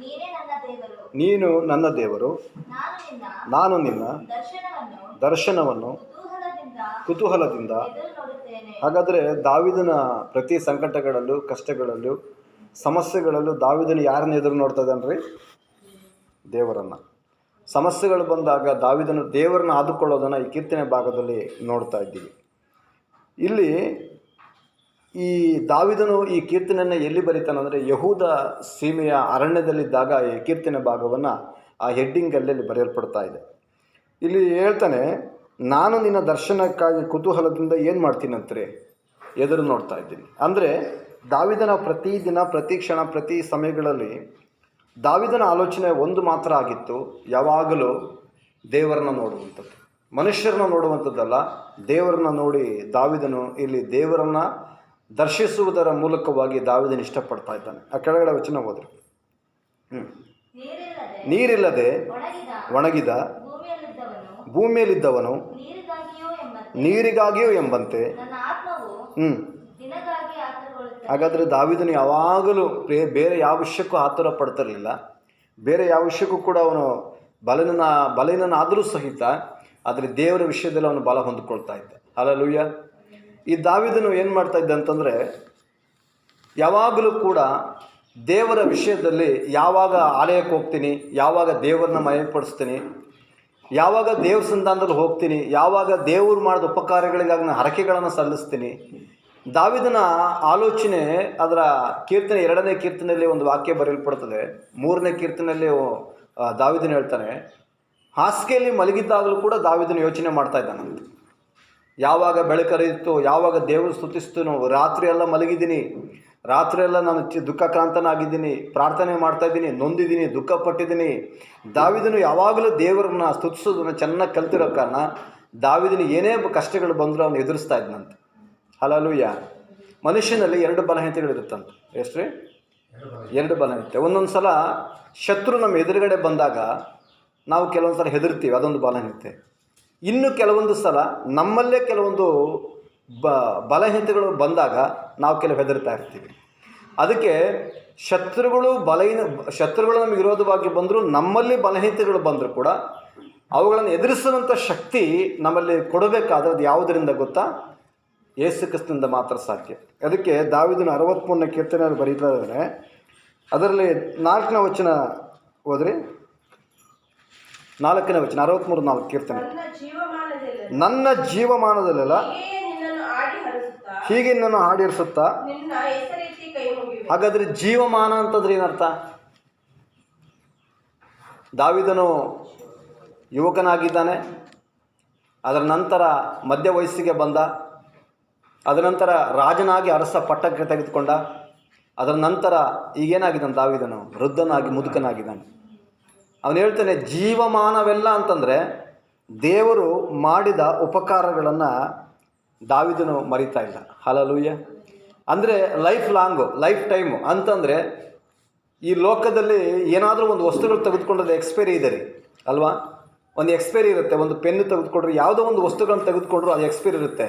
ನೀನೇ ನನ್ನ ದೇವರು. ನೀನು ನನ್ನ ದರ್ಶನವನ್ನು ಕುತೂಹಲದಿಂದ ಹಾಗಾದರೆ ದಾವಿದನ ಪ್ರತಿ ಸಂಕಟಗಳಲ್ಲೂ ಕಷ್ಟಗಳಲ್ಲೂ ಸಮಸ್ಯೆಗಳಲ್ಲೂ ದಾವಿದನು ಯಾರನ್ನ ಎದುರು ನೋಡ್ತಾ ಇದ್ದಾನ್ರಿ ದೇವರನ್ನು. ಸಮಸ್ಯೆಗಳು ಬಂದಾಗ ದಾವಿದನು ದೇವರನ್ನ ಆದುಕೊಳ್ಳೋದನ್ನು ಈ ಕೀರ್ತನೆ ಭಾಗದಲ್ಲಿ ನೋಡ್ತಾ ಇದ್ದೀವಿ. ಇಲ್ಲಿ ಈ ದಾವಿದನು ಈ ಕೀರ್ತನೆಯನ್ನು ಎಲ್ಲಿ ಬರೀತಾನಂದರೆ ಯಹೂದ ಸೀಮೆಯ ಅರಣ್ಯದಲ್ಲಿದ್ದಾಗ ಈ ಕೀರ್ತನೆ ಭಾಗವನ್ನು ಆ ಹೆಡ್ಡಿಂಗಲ್ಲಿ ಬರೆಯಲ್ಪಡ್ತಾ ಇದೆ. ಇಲ್ಲಿ ಹೇಳ್ತಾನೆ, ನಾನು ನಿನ್ನ ದರ್ಶನಕ್ಕಾಗಿ ಕುತೂಹಲದಿಂದ ಏನು ಮಾಡ್ತೀನಂತ್ರಿ ಎದುರು ನೋಡ್ತಾ ಇದ್ದೀನಿ. ಅಂದರೆ ದಾವಿದನ ಪ್ರತಿ ದಿನ, ಪ್ರತಿ ಕ್ಷಣ, ಪ್ರತಿ ಸಮಯಗಳಲ್ಲಿ ದಾವಿದನ ಆಲೋಚನೆ ಒಂದು ಮಾತ್ರ ಆಗಿತ್ತು, ಯಾವಾಗಲೂ ದೇವರನ್ನ ನೋಡುವಂಥದ್ದು. ಮನುಷ್ಯರನ್ನ ನೋಡುವಂಥದ್ದಲ್ಲ, ದೇವರನ್ನ ನೋಡಿ ದಾವಿದನು ಇಲ್ಲಿ ದೇವರನ್ನ ದರ್ಶಿಸುವುದರ ಮೂಲಕವಾಗಿ ದಾವಿದನ ಇಷ್ಟಪಡ್ತಾ ಇದ್ದಾನೆ. ಆ ಕೆಳಗಡೆ ವಚನ ಹೋದ್ರು ಹ್ಞೂ ನೀರಿಲ್ಲದೆ ಒಣಗಿದ ಭೂಮಿಯಲ್ಲಿದ್ದವನು ನೀರಿಗಾಗಿಯೂ ಎಂಬಂತೆ ಹ್ಞೂ ಹಾಗಾದರೆ ದಾವಿದನು ಯಾವಾಗಲೂ ಬೇರೆ ಯಾವ ವಿಷಯಕ್ಕೂ ಆತುರ ಪಡ್ತಿರಲಿಲ್ಲ ಬೇರೆ ಯಾವ ವಿಷಯಕ್ಕೂ ಕೂಡ ಅವನು ಬಲನ ಬಲನಾದರೂ ಸಹಿತ ಆದರೆ ದೇವರ ವಿಷಯದಲ್ಲಿ ಅವನು ಬಲ ಹೊಂದಿಕೊಳ್ತಾ ಇದ್ದ. ಅಲ್ಲೂಯ್ಯ ಈ ದಾವಿದನು ಏನು ಮಾಡ್ತಾ ಇದ್ದ ಅಂತಂದರೆ, ಯಾವಾಗಲೂ ಕೂಡ ದೇವರ ವಿಷಯದಲ್ಲಿ ಯಾವಾಗ ಆಲಯಕ್ಕೆ ಹೋಗ್ತೀನಿ, ಯಾವಾಗ ದೇವರನ್ನ ಮಯಪಡಿಸ್ತೀನಿ ಯಾವಾಗ ದೇವ್ರ ಸಂಧಾನದಲ್ಲಿ ಹೋಗ್ತೀನಿ, ಯಾವಾಗ ದೇವರು ಮಾಡಿದ ಉಪಕಾರಗಳಿಗಾಗಿ ನಾನು ಹರಕೆಗಳನ್ನು ಸಲ್ಲಿಸ್ತೀನಿ, ದಾವಿದನ ಆಲೋಚನೆ ಅದರ ಕೀರ್ತನೆ, ಎರಡನೇ ಕೀರ್ತನೆಯಲ್ಲಿ ಒಂದು ವಾಕ್ಯ ಬರೆಯಲ್ಪಡ್ತದೆ. ಮೂರನೇ ಕೀರ್ತನೆಯಲ್ಲಿ ದಾವಿದನ ಹೇಳ್ತಾನೆ, ಹಾಸಿಗೆಯಲ್ಲಿ ಮಲಗಿದ್ದಾಗಲೂ ಕೂಡ ದಾವಿದನ ಯೋಚನೆ ಮಾಡ್ತಾ ಇದ್ದಾನಂತೆ ಯಾವಾಗ ಬೆಳಕರಿಯಿತು ಯಾವಾಗ ದೇವರು ಸ್ತುತಿಸ್ತನೋ ರಾತ್ರಿ ಎಲ್ಲ ಮಲಗಿದ್ದೀನಿ. ರಾತ್ರಿ ಎಲ್ಲ ನಾನು ಚಿ ದುಃಖಕ್ರಾಂತನಾಗಿದ್ದೀನಿ, ಪ್ರಾರ್ಥನೆ ಮಾಡ್ತಾ ಇದ್ದೀನಿ, ನೊಂದಿದ್ದೀನಿ ದುಃಖ ಪಟ್ಟಿದ್ದೀನಿ ದಾವಿದನು ಯಾವಾಗಲೂ ದೇವರನ್ನ ಸ್ತುತಿಸೋದನ್ನು ಚೆನ್ನಾಗಿ ಕಲ್ತಿರೋ ಕಾರಣ ದಾವಿದನು ಏನೇ ಕಷ್ಟಗಳು ಬಂದರೂ ಅವನು ಎದುರಿಸ್ತಾ ಇದ್ನಂತೆ. ಹಲಲುಯ್ಯ ಮನುಷ್ಯನಲ್ಲಿ ಎರಡು ಬಲಹೀನತೆಗಳಿರುತ್ತಂತೆ ಎಷ್ಟು ಎರಡು ಬಲಹೀನತೆ. ಒಂದೊಂದು ಸಲ ಶತ್ರು ನಮ್ಮ ಎದುರುಗಡೆ ಬಂದಾಗ ನಾವು ಕೆಲವೊಂದು ಸಲ ಹೆದರ್ತೀವಿ, ಅದೊಂದು ಬಲಹೀನತೆ. ಇನ್ನು ಕೆಲವೊಂದು ಸಲ ನಮ್ಮಲ್ಲೇ ಕೆಲವೊಂದು ಬ, ಬಲಹೀನತೆಗಳು ಬಂದಾಗ ನಾವು ಕೆಲವು ಹೆದರ್ತಾ ಇರ್ತೀವಿ. ಅದಕ್ಕೆ ಶತ್ರುಗಳು ಬಲಹೀನ, ಶತ್ರುಗಳು ನಮಗೆ ವಿರೋಧವಾಗಿ ಬಂದರೂ ನಮ್ಮಲ್ಲಿ ಬಲಹೀನತೆಗಳು ಬಂದರೂ ಕೂಡ ಅವುಗಳನ್ನು ಎದುರಿಸುವಂಥ ಶಕ್ತಿ ನಮ್ಮಲ್ಲಿ ಕೊಡಬೇಕಾದ್ರೆ ಅದು ಯಾವುದರಿಂದ ಗೊತ್ತಾ? ಏಸು ಕ್ರಿಸ್ತನಿಂದ ಮಾತ್ರ ಸಾಧ್ಯ. ಅದಕ್ಕೆ ದಾವಿದನ ಅರವತ್ತ್ಮೂರನೇ ಕೀರ್ತನೆಯಲ್ಲಿ ಬರೀತಾ ಇದ್ದಾರೆ ಅದರಲ್ಲಿ ನಾಲ್ಕನೇ ವಚನ ಹೋದ್ರಿ ನಾಲ್ಕನೇ ವಚನ ಅರವತ್ತ್ಮೂರು ನಾಲ್ಕು ಕೀರ್ತನೆ ನನ್ನ ಜೀವಮಾನದಲ್ಲಿ ನನ್ನ ಜೀವಮಾನದಲ್ಲೆಲ್ಲ ಹೀಗೆ ನಾನು ಹಾಡಿರಿಸುತ್ತಾ ಹಾಗಾದ್ರೆ ಜೀವಮಾನ ಅಂತಂದ್ರೆ ಏನರ್ಥ? ದಾವಿದನು ಯುವಕನಾಗಿದ್ದಾನೆ ಅದರ ನಂತರ ಮಧ್ಯ ವಯಸ್ಸಿಗೆ ಬಂದ ಅದರ ನಂತರ ರಾಜನಾಗಿ ಅರಸ ಪಟ್ಟಕ್ಕೆ ತೆಗೆದುಕೊಂಡ ಅದರ ನಂತರ ಈಗೇನಾಗಿದ್ದಾನೆ ದಾವಿದನು? ವೃದ್ಧನಾಗಿ ಮುದುಕನಾಗಿದ್ದಾನೆ. ಅವನು ಹೇಳ್ತಾನೆ, ಜೀವಮಾನವೆಲ್ಲ ಅಂತಂದರೆ ದೇವರು ಮಾಡಿದ ಉಪಕಾರಗಳನ್ನು ದಾವಿದನು ಮರಿತಾ ಇಲ್ಲ. ಹಲಲೂಯ್ಯ ಅಂದರೆ ಲೈಫ್ ಲಾಂಗು, ಲೈಫ್ ಟೈಮು. ಅಂತಂದರೆ ಈ ಲೋಕದಲ್ಲಿ ಏನಾದರೂ ಒಂದು ವಸ್ತುಗಳು ತೆಗೆದುಕೊಂಡ್ರೆ ಎಕ್ಸ್ಪೈರಿ ಇದೆ ರೀ, ಅಲ್ವಾ? ಒಂದು ಎಕ್ಸ್ಪೈರಿ ಇರುತ್ತೆ, ಒಂದು ಪೆನ್ನು ತೆಗೆದುಕೊಂಡ್ರೆ, ಯಾವುದೋ ಒಂದು ವಸ್ತುಗಳನ್ನು ತೆಗೆದುಕೊಂಡ್ರು ಅದು ಎಕ್ಸ್ಪೈರಿ ಇರುತ್ತೆ.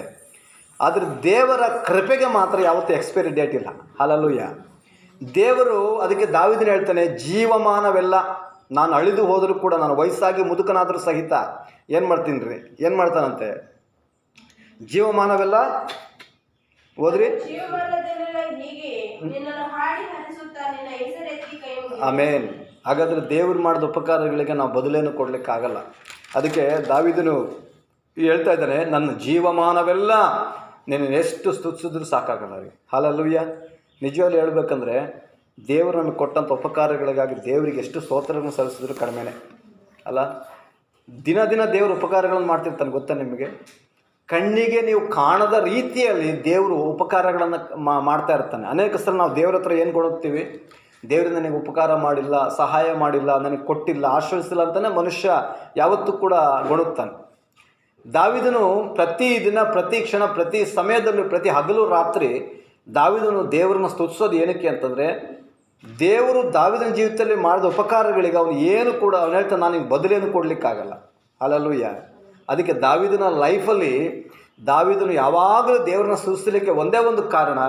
ಆದರೆ ದೇವರ ಕೃಪೆಗೆ ಮಾತ್ರ ಯಾವತ್ತೂ ಎಕ್ಸ್ಪೈರಿ ಡೇಟ್ ಇಲ್ಲ. ಹಲಲುಯ್ಯ ದೇವರು ಅದಕ್ಕೆ ದಾವಿದನ ಹೇಳ್ತಾನೆ, ಜೀವಮಾನವೆಲ್ಲ ನಾನು ಅಳಿದು ಹೋದರೂ ಕೂಡ ನಾನು ವಯಸ್ಸಾಗಿ ಮುದುಕನಾದರೂ ಸಹಿತ ಏನು ಮಾಡ್ತೀನಿ ರೀ ಏನು ಮಾಡ್ತಾನಂತೆ? ಜೀವಮಾನವೆಲ್ಲ ಹೋದ್ರಿ? ಆಮೇನ್. ಹಾಗಾದರೆ ದೇವರು ಮಾಡಿದ ಉಪಕಾರಗಳಿಗೆ ನಾವು ಬದಲೇನು ಕೊಡಲಿಕ್ಕಾಗಲ್ಲ. ಅದಕ್ಕೆ ದಾವಿದನು ಹೇಳ್ತಾ ಇದ್ದಾನೆ ನನ್ನ ಜೀವಮಾನವೆಲ್ಲ ನೀನು ಎಷ್ಟು ಸ್ತುತಿಸಿದ್ರು ಸಾಕಾಗಲ್ಲ ರೀ. ಹಾಲಲ್ಲೂಯ್ಯ ನಿಜವಾಗ್ಲೂ ಹೇಳ್ಬೇಕಂದ್ರೆ ದೇವರು ನಮಗೆ ಕೊಟ್ಟಂಥ ಉಪಕಾರಗಳಿಗಾಗಿ ದೇವರಿಗೆ ಎಷ್ಟು ಸ್ತೋತ್ರವನ್ನು ಸಲ್ಲಿಸಿದ್ರು ಕಡಿಮೆನೆ. ಅಲ್ಲ? ದಿನ ದಿನ ದೇವರು ಉಪಕಾರಗಳನ್ನು ಮಾಡ್ತಿರ್ತಾನೆ ಗೊತ್ತಾ ನಿಮಗೆ? ಕಣ್ಣಿಗೆ ನೀವು ಕಾಣದ ರೀತಿಯಲ್ಲಿ ದೇವರು ಉಪಕಾರಗಳನ್ನು ಮಾಡ್ತಾ ಇರ್ತಾನೆ. ಅನೇಕ ಸಲ ನಾವು ದೇವ್ರ ಹತ್ರ ಏನು ಕೊಡುತ್ತೀವಿ? ದೇವರು ನನಗೆ ಉಪಕಾರ ಮಾಡಿಲ್ಲ, ಸಹಾಯ ಮಾಡಿಲ್ಲ, ನನಗೆ ಕೊಟ್ಟಿಲ್ಲ, ಆಶ್ರಯಿಸಿಲ್ಲ ಅಂತಲೇ ಮನುಷ್ಯ ಯಾವತ್ತೂ ಕೂಡ ಗೊಣುತ್ತಾನೆ ದಾವಿದನು ಪ್ರತಿ ದಿನ, ಪ್ರತಿ ಕ್ಷಣ, ಪ್ರತಿ ಸಮಯದಲ್ಲೂ, ಪ್ರತಿ ಹಗಲು ರಾತ್ರಿ ದಾವಿದನು ದೇವರನ್ನು ಸ್ತುತಿಸೋದು ಏನಕ್ಕೆ ಅಂತಂದರೆ ದೇವರು ದಾವಿದನ ಜೀವಿತದಲ್ಲಿ ಮಾಡಿದ ಉಪಕಾರಗಳಿಗೆ ಅವನು ಏನು ಕೂಡ ಅವನು ಹೇಳ್ತಾನೆ ನನಗೆ ಬದಲಿಯನ್ನು ಕೊಡಲಿಕ್ಕಾಗಲ್ಲ. ಅಲ್ಲಲ್ಲೂಯ್ಯ ಅದಕ್ಕೆ ದಾವಿದನ ಲೈಫಲ್ಲಿ ದಾವಿದನು ಯಾವಾಗಲೂ ದೇವರನ್ನ ಸೃಷ್ಟಿಸಲಿಕ್ಕೆ ಒಂದೇ ಒಂದು ಕಾರಣ,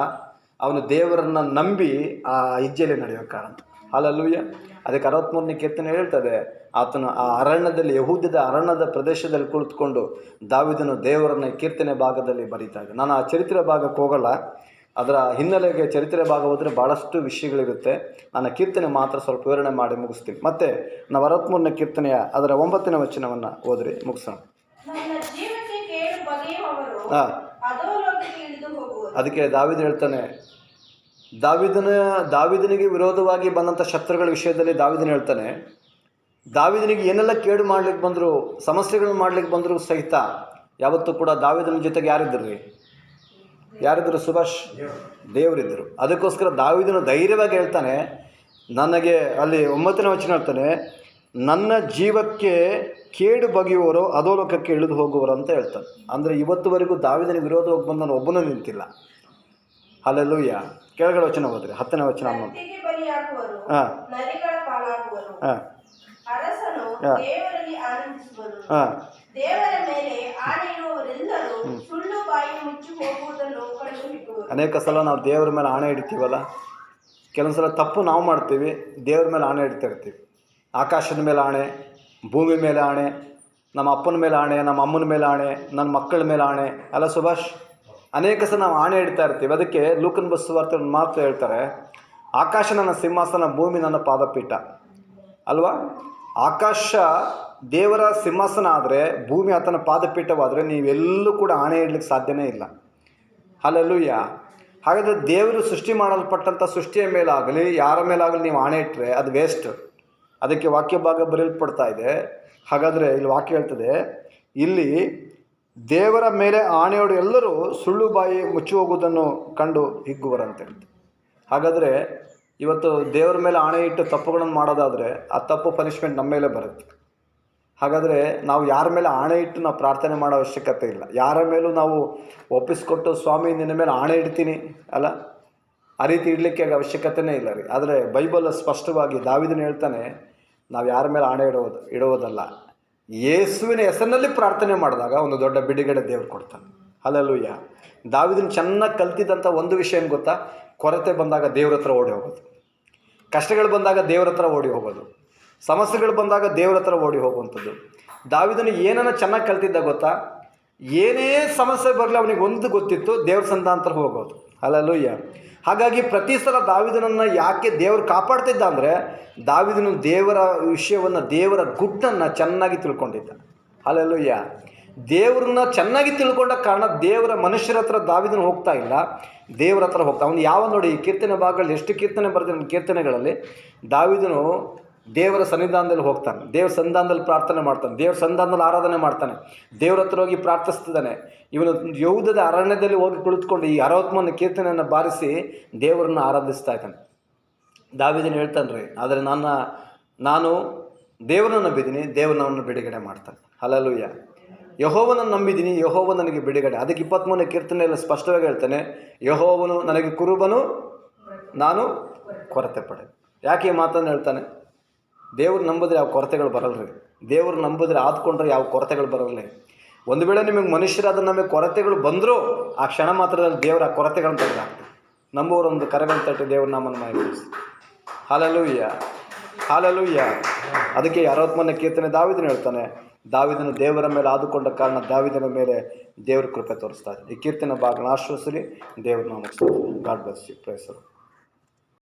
ಅವನು ದೇವರನ್ನ ನಂಬಿ ಆ ಹೆಜ್ಜೆಯಲ್ಲಿ ನಡೆಯೋ ಕಾರಣ ಅಲ್ಲಲ್ಲೂಯ್ಯ ಅದಕ್ಕೆ ಅರವತ್ತ್ಮೂರನೇ ಕೀರ್ತನೆ ಹೇಳ್ತದೆ, ಆತನು ಆ ಅರಣ್ಯದಲ್ಲಿ, ಯಹೂದ್ಯದ ಅರಣ್ಯದ ಪ್ರದೇಶದಲ್ಲಿ ಕುಳಿತುಕೊಂಡು ದಾವಿದನು ದೇವರನ್ನ ಕೀರ್ತನೆ ಭಾಗದಲ್ಲಿ ಬರೀತಾ ಇದ್ದ ನಾನು ಆ ಚರಿತ್ರೆ ಭಾಗಕ್ಕೆ ಹೋಗಲ್ಲ. ಅದರ ಹಿನ್ನೆಲೆಗೆ ಚರಿತ್ರೆ ಭಾಗ ಹೋದರೆ ಭಾಳಷ್ಟು ವಿಷಯಗಳಿರುತ್ತೆ. ನಾನು ಕೀರ್ತನೆ ಮಾತ್ರ ಸ್ವಲ್ಪ ವಿವರಣೆ ಮಾಡಿ ಮುಗಿಸ್ತೀನಿ. ಮತ್ತೆ ನಾವು ಅರವತ್ತ್ಮೂರನೇ ಕೀರ್ತನೆಯ ಅದರ ಒಂಬತ್ತನೇ ವಚನವನ್ನು ಓದ್ರಿ ಮುಗಿಸೋಣ. ನನ್ನ ಹಾಂ. ಅದಕ್ಕೆ ದಾವಿದ ಹೇಳ್ತಾನೆ ದಾವಿದನ ದಾವಿದನಿಗೆ ವಿರೋಧವಾಗಿ ಬಂದಂಥ ಶತ್ರುಗಳ ವಿಷಯದಲ್ಲಿ ದಾವಿದನ ಹೇಳ್ತಾನೆ ದಾವಿದನಿಗೆ ಏನೆಲ್ಲ ಕೇಡು ಮಾಡ್ಲಿಕ್ಕೆ ಬಂದರೂ ಸಮಸ್ಯೆಗಳನ್ನು ಮಾಡ್ಲಿಕ್ಕೆ ಬಂದರೂ ಸಹಿತ ಯಾವತ್ತೂ ಕೂಡ ದಾವಿದನ ಜೊತೆಗೆ ಯಾರಿದ್ದರು ರೀ ಯಾರಿದ್ದರು ಸುಭಾಷ್? ದೇವರಿದ್ದರು. ಅದಕ್ಕೋಸ್ಕರ ದಾವಿದನು ಧೈರ್ಯವಾಗಿ ಹೇಳ್ತಾನೆ ನನಗೆ ಅಲ್ಲಿ ಒಂಬತ್ತನೇ ವಚನ ಹೇಳ್ತಾನೆ ನನ್ನ ಜೀವಕ್ಕೆ ಕೇಡು ಬಗೆಯುವವರು ಅಧೋಲೋಕಕ್ಕೆ ಇಳಿದು ಹೋಗುವರು ಅಂತ ಹೇಳ್ತಾನೆ. ಅಂದರೆ ಇವತ್ತುವರೆಗೂ ದಾವಿದನಿಗೆ ವಿರೋಧವಾಗಿ ನಾನು ಒಬ್ಬನೂ ನಿಂತಿಲ್ಲ. ಅಲ್ಲೆಲ್ಲೂಯ್ಯ ಕೆಳಗಡೆ ವಚನ ಹೋದ್ರೆ ಹತ್ತನೇ ವಚನ ಹಾಂ. ಹಾಂ. ಹಾ. ದೇವರ ಮೇಲೆ ಸುಳ್ಳು ಬಾಯಿ ಮುಚ್ಚಿ ಹೋಗುವುದನ್ನು ಅನೇಕ ಸಲ ನಾವು ದೇವರ ಮೇಲೆ ಆಣೆ ಇಡ್ತೀವಲ್ಲ? ಕೆಲವೊಂದು ಸಲ ತಪ್ಪು ನಾವು ಮಾಡ್ತೀವಿ ದೇವ್ರ ಮೇಲೆ ಆಣೆ ಇಡ್ತಾ ಇರ್ತೀವಿ. ಆಕಾಶದ ಮೇಲೆ ಆಣೆ ಭೂಮಿ ಮೇಲೆ ಆಣೆ ನಮ್ಮ ಅಪ್ಪನ ಮೇಲೆ ಆಣೆ ನಮ್ಮ ಅಮ್ಮನ ಮೇಲೆ ಆಣೆ ನನ್ನ ಮಕ್ಕಳ ಮೇಲೆ ಆಣೆ. ಅಲ್ಲ ಸುಭಾಷ್ ಅನೇಕ ಸಲ ನಾವು ಆಣೆ ಇಡ್ತಾ ಇರ್ತೀವಿ. ಅದಕ್ಕೆ ಲೂಕನ್ ಬಸ್ ವಾರ್ತೆ ಒಂದು ಮಾತು ಹೇಳ್ತಾರೆ ಆಕಾಶ ನನ್ನ ಸಿಂಹಾಸನ ಭೂಮಿ ನನ್ನ ಪಾದಪೀಠ. ಅಲ್ವಾ? ಆಕಾಶ ದೇವರ ಸಿಂಹಾಸನ ಆದರೆ ಭೂಮಿ ಆತನ ಪಾದಪೀಠವಾದರೆ ನೀವೆಲ್ಲೂ ಕೂಡ ಆಣೆ ಇಡಲಿಕ್ಕೆ ಸಾಧ್ಯನೇ ಇಲ್ಲ. ಅಲ್ಲೆಲ್ಲೂಯ್ಯ ಹಾಗಾದರೆ ದೇವರು ಸೃಷ್ಟಿ ಮಾಡಲ್ಪಟ್ಟಂಥ ಸೃಷ್ಟಿಯ ಮೇಲಾಗಲಿ, ಯಾರ ಮೇಲಾಗಲಿ ನೀವು ಆಣೆ ಇಟ್ಟರೆ ಅದು ವೇಸ್ಟ್ ಅದಕ್ಕೆ ವಾಕ್ಯ ಭಾಗ ಬರೆಯಲ್ಪಡ್ತಾ ಇದೆ. ಹಾಗಾದರೆ ಇಲ್ಲಿ ವಾಕ್ಯ ಹೇಳ್ತದೆ, ಇಲ್ಲಿ ದೇವರ ಮೇಲೆ ಆಣೆಯೋಡು ಎಲ್ಲರೂ ಸುಳ್ಳು ಬಾಯಿ ಮುಚ್ಚಿ ಹೋಗುವುದನ್ನು ಕಂಡು ಹಿಗ್ಗುವರಂತ. ಹಾಗಾದರೆ ಇವತ್ತು ದೇವರ ಮೇಲೆ ಆಣೆ ಇಟ್ಟು ತಪ್ಪುಗಳನ್ನು ಮಾಡೋದಾದರೆ ಆ ತಪ್ಪು ಪನಿಷ್ಮೆಂಟ್ ನಮ್ಮ ಮೇಲೆ ಬರುತ್ತೆ. ಹಾಗಾದರೆ ನಾವು ಯಾರ ಮೇಲೆ ಆಣೆ ಇಟ್ಟು ನಾವು ಪ್ರಾರ್ಥನೆ ಮಾಡೋ ಅವಶ್ಯಕತೆ ಇಲ್ಲ. ಯಾರ ಮೇಲೂ ನಾವು ಒಪ್ಪಿಸ್ಕೊಟ್ಟು ಸ್ವಾಮಿ ನಿನ್ನ ಮೇಲೆ ಆಣೆ ಇಡ್ತೀನಿ ಅಲ್ಲ? ಆ ರೀತಿ ಇಡಲಿಕ್ಕೆ ಅವಶ್ಯಕತೆನೇ ಇಲ್ಲ ರೀ. ಆದರೆ ಬೈಬಲ್ ಸ್ಪಷ್ಟವಾಗಿ ದಾವಿದನ ಹೇಳ್ತಾನೆ, ನಾವು ಯಾರ ಮೇಲೆ ಆಣೆ ಇಡೋದು ಇಡುವುದಲ್ಲ ಯೇಸುವಿನ ಹೆಸರಿನಲ್ಲಿ ಪ್ರಾರ್ಥನೆ ಮಾಡಿದಾಗ ಒಂದು ದೊಡ್ಡ ಬಿಡುಗಡೆ ದೇವ್ರು ಕೊಡ್ತಾನೆ. ಅಲ್ಲಲ್ಲೂಯ್ಯ ದಾವಿದನ ಚೆನ್ನಾಗಿ ಕಲ್ತಿದ್ದಂಥ ಒಂದು ವಿಷಯ ಏನು ಗೊತ್ತಾ? ಕೊರತೆ ಬಂದಾಗ ದೇವ್ರ ಹತ್ರ ಓಡಿ ಹೋಗೋದು. ಕಷ್ಟಗಳು ಬಂದಾಗ ದೇವ್ರ ಹತ್ರ ಓಡಿ ಹೋಗೋದು. ಸಮಸ್ಯೆಗಳು ಬಂದಾಗ ದೇವ್ರ ಹತ್ರ ಓಡಿ ಹೋಗುವಂಥದ್ದು. ದಾವಿದನು ಏನನ್ನ ಚೆನ್ನಾಗಿ ಕಲ್ತಿದ್ದ ಗೊತ್ತಾ? ಏನೇ ಸಮಸ್ಯೆ ಬರಲಿ ಅವನಿಗೆ ಒಂದು ಗೊತ್ತಿತ್ತು, ದೇವ್ರ ಸಂತಾಂತರ ಹೋಗೋದು. ಅಲ್ಲಲ್ಲೂಯ್ಯ ಹಾಗಾಗಿ ಪ್ರತಿ ಸಲ ದಾವಿದನನ್ನು ಯಾಕೆ ದೇವರು ಕಾಪಾಡ್ತಿದ್ದ ಅಂದರೆ, ದಾವಿದನು ದೇವರ ವಿಷಯವನ್ನು, ದೇವರ ಗುಟ್ಟನ್ನು ಚೆನ್ನಾಗಿ ತಿಳ್ಕೊಂಡಿದ್ದ. ಅಲ್ಲಲ್ಲೂಯ್ಯ ದೇವ್ರನ್ನ ಚೆನ್ನಾಗಿ ತಿಳ್ಕೊಂಡ ಕಾರಣ ದೇವರ ಮನುಷ್ಯರ ಹತ್ರ ದಾವಿದನು ಹೋಗ್ತಾ ಇಲ್ಲ. ದೇವರ ಹತ್ರ ಹೋಗ್ತಾ ಅವನು ಯಾವ ನೋಡಿ, ಈ ಕೀರ್ತನೆ ಭಾಗಗಳಲ್ಲಿ ಎಷ್ಟು ಕೀರ್ತನೆ ಬರ್ತಾನೆ ಕೀರ್ತನೆಗಳಲ್ಲಿ, ದಾವಿದನು ದೇವರ ಸನ್ನಿಧಾನದಲ್ಲಿ ಹೋಗ್ತಾನೆ. ದೇವ್ರ ಸಂಧಾನದಲ್ಲಿ ಪ್ರಾರ್ಥನೆ ಮಾಡ್ತಾನೆ. ದೇವ್ರ ಸಂಧಾನದಲ್ಲಿ ಆರಾಧನೆ ಮಾಡ್ತಾನೆ. ದೇವ್ರ ಹತ್ರ ಹೋಗಿ ಪ್ರಾರ್ಥಿಸ್ತಿದ್ದಾನೆ. ಇವನು ಯೌಧದ ಅರಣ್ಯದಲ್ಲಿ ಹೋಗಿ ಕುಳಿತುಕೊಂಡು ಈ ಅರವತ್ಮನ ಕೀರ್ತನೆಯನ್ನು ಬಾರಿಸಿ ದೇವರನ್ನ ಆರಾಧಿಸ್ತಾ ಇದ್ದಾನೆ. ದಾವಿದನು ಹೇಳ್ತಾನೆ ರೀ, ಆದರೆ ನನ್ನ ನಾನು ದೇವರನ್ನು ಬಿದ್ದೀನಿ ದೇವರನ್ನು ಬಿಡುಗಡೆ ಮಾಡ್ತಾನೆ. ಹಲಲುಯ್ಯ ಯಹೋವನನ್ನು ನಂಬಿದ್ದೀನಿ ಯಹೋವ ನನಗೆ ಬಿಡುಗಡೆ. ಅದಕ್ಕೆ ಇಪ್ಪತ್ತ್ಮೂರನೇ ಕೀರ್ತನೆಯಲ್ಲಿ ಸ್ಪಷ್ಟವಾಗಿ ಹೇಳ್ತಾನೆ. ಯಹೋವನು ನನಗೆ ಕುರುಬನು, ನಾನು ಕೊರತೆ ಪಡೆ. ಯಾಕೆ ಈ ಮಾತನ್ನು ಹೇಳ್ತಾನೆ? ದೇವ್ರು ನಂಬಿದ್ರೆ ಯಾವ ಕೊರತೆಗಳು ಬರಲ್ರಿ ದೇವ್ರು ನಂಬಿದ್ರೆ ಆದ್ಕೊಂಡ್ರೆ ಯಾವ ಕೊರತೆಗಳು ಬರಲ್ಲ ಒಂದು ವೇಳೆ ನಿಮಗೆ ಮನುಷ್ಯರಾದ ನಮಗೆ ಕೊರತೆಗಳು ಬಂದರೂ ಆ ಕ್ಷಣ ಮಾತ್ರದಲ್ಲಿ ದೇವರ ಆ ಕೊರತೆಗಳನ್ನು ತೆಗೆದಾಗ್ತದೆ ನಂಬುವವರು ಒಂದು ಕರೆಗಳನ್ನು ತಟ್ಟಿ ದೇವ್ರ ನಮ್ಮನ್ನು ಮಾಡಿ ಹಾಲಲ್ಲೂಯ್ಯ ಹಾಲಲ್ಲೂಯ್ಯ ಅದಕ್ಕೆ ಅರವತ್ಮೂರನೇ ಕೀರ್ತನೆ ದಾವಿದನು ಹೇಳ್ತಾನೆ ದಾವಿದನು ದೇವರ ಮೇಲೆ ಆದುಕೊಂಡ ಕಾರಣ ದಾವಿದನ ಮೇಲೆ ದೇವರ ಕೃಪೆ ತೋರಿಸ್ತಾ ಈ ಕೀರ್ತನ ಭಾಗನ ಆಶ್ವಸಲಿ ದೇವರನ್ನ ನಾಮ ಗಾಡ್ ಬ್ಲೆಸ್ ಯು